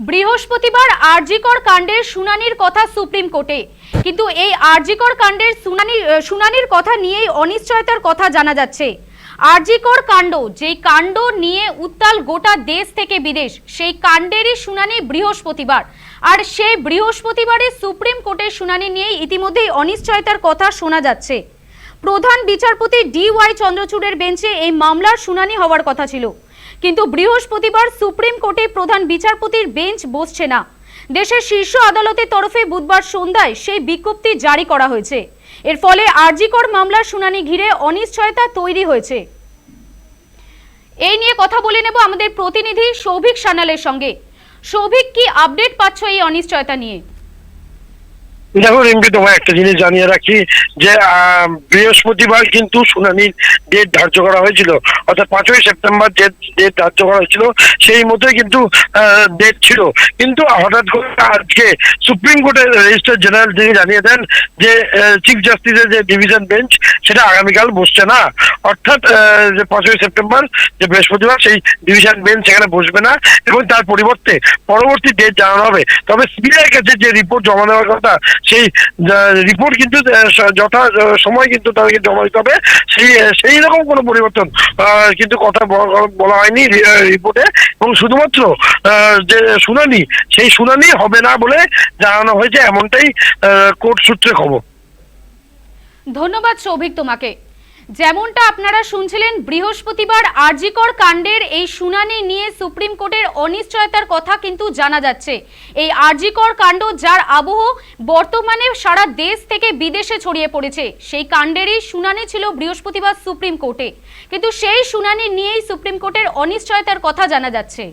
বৃহস্পতিবার আরজিকর কাণ্ডের শুনানির কথা সুপ্রিম কোর্টে। কিন্তু এই আরজিকর কাণ্ডের শুনানি শুনানির কথা নিয়েই অনিশ্চয়তার কথা জানা যাচ্ছে। আরজিকর কাণ্ড, যেই কাণ্ড নিয়ে উত্তাল গোটা দেশ থেকে বিদেশ, সেই কাণ্ডেরই শুনানি বৃহস্পতিবার। আর সেই বৃহস্পতিবারে সুপ্রিম কোর্টের শুনানি নিয়েই ইতিমধ্যেই অনিশ্চয়তার কথা শোনা যাচ্ছে। প্রধান বিচারপতি ডি ওয়াই চন্দ্রচূড়ের বেঞ্চে এই মামলার শুনানি হওয়ার কথা ছিল। কিন্তু বৃহস্পতিবার সুপ্রিম কোর্টে প্রধান বিচারপতির বেঞ্চ বসছে না। দেশের শীর্ষ আদালতের তরফে বুধবার সন্ধ্যায় সেই বিজ্ঞপ্তি জারি করা হয়েছে। এর ফলে আরজিকর মামলার শুনানি ঘিরে অনিশ্চয়তা তৈরি হয়েছে। এই নিয়ে কথা বলে নেব আমাদের প্রতিনিধি সৌভিক সানালের সঙ্গে। সৌভিক, কি আপডেট পাচ্ছ এই অনিশ্চয়তা নিয়ে? দেখো, রিম্পি, তোমায় একটা জিনিস জানিয়ে রাখি, যে বৃহস্পতিবার কিন্তু শুনানির ডেট ধার্য করা হয়েছিল। অর্থাৎ পাঁচই সেপ্টেম্বর যে ডেট ধার্য করা হয়েছিল, সেই মতোই কিন্তু ডেট ছিল। কিন্তু হঠাৎ করে আজকে সুপ্রিম কোর্টের রেজিস্ট্রার জেনারেল তিনি জানিয়ে দেন যে চিফ জাস্টিসের যে ডিভিশন বেঞ্চ সেটা আগামীকাল বসছে না। অর্থাৎ যে পাঁচই সেপ্টেম্বর, যে বৃহস্পতিবার, সেই ডিভিশন বেঞ্চ সেখানে বসবে না এবং তার পরিবর্তে পরবর্তী ডেট জানানো হবে। তবে সিবিআই কাছে যে রিপোর্ট জমা দেওয়ার কথা সেই রিপোর্ট কিন্তু যথা সময় কিন্তু তাদেরকে জমা দিতে হবে। সেই সেই রকম কোনো পরিবর্তন কিন্তু কথা বলা হয়নি রিপোর্টে এবং শুধুমাত্র যে শুনানি, সেই শুনানি হবে না বলে জানানো হয়েছে, এমনটাই কোর্ট সূত্রে খবর। ধন্যবাদ, সৌভিক তোমাকে। যেমনটা আপনারা শুনছিলেন, বৃহস্পতিবার আরজিকর কাণ্ডের এই শুনানি নিয়ে সুপ্রিম কোর্টের অনিশ্চয়তার কথা কিন্তু জানা যাচ্ছে। এই আরজিকর কাণ্ড যার আবহ বর্তমানে সারা দেশ থেকে বিদেশে ছড়িয়ে পড়েছে। সেই কাণ্ডেরই শুনানি ছিল বৃহস্পতিবার সুপ্রিম কোর্টে। কিন্তু সেই শুনানি নিয়েই সুপ্রিম কোর্টের অনিশ্চয়তার কথা জানা যাচ্ছে।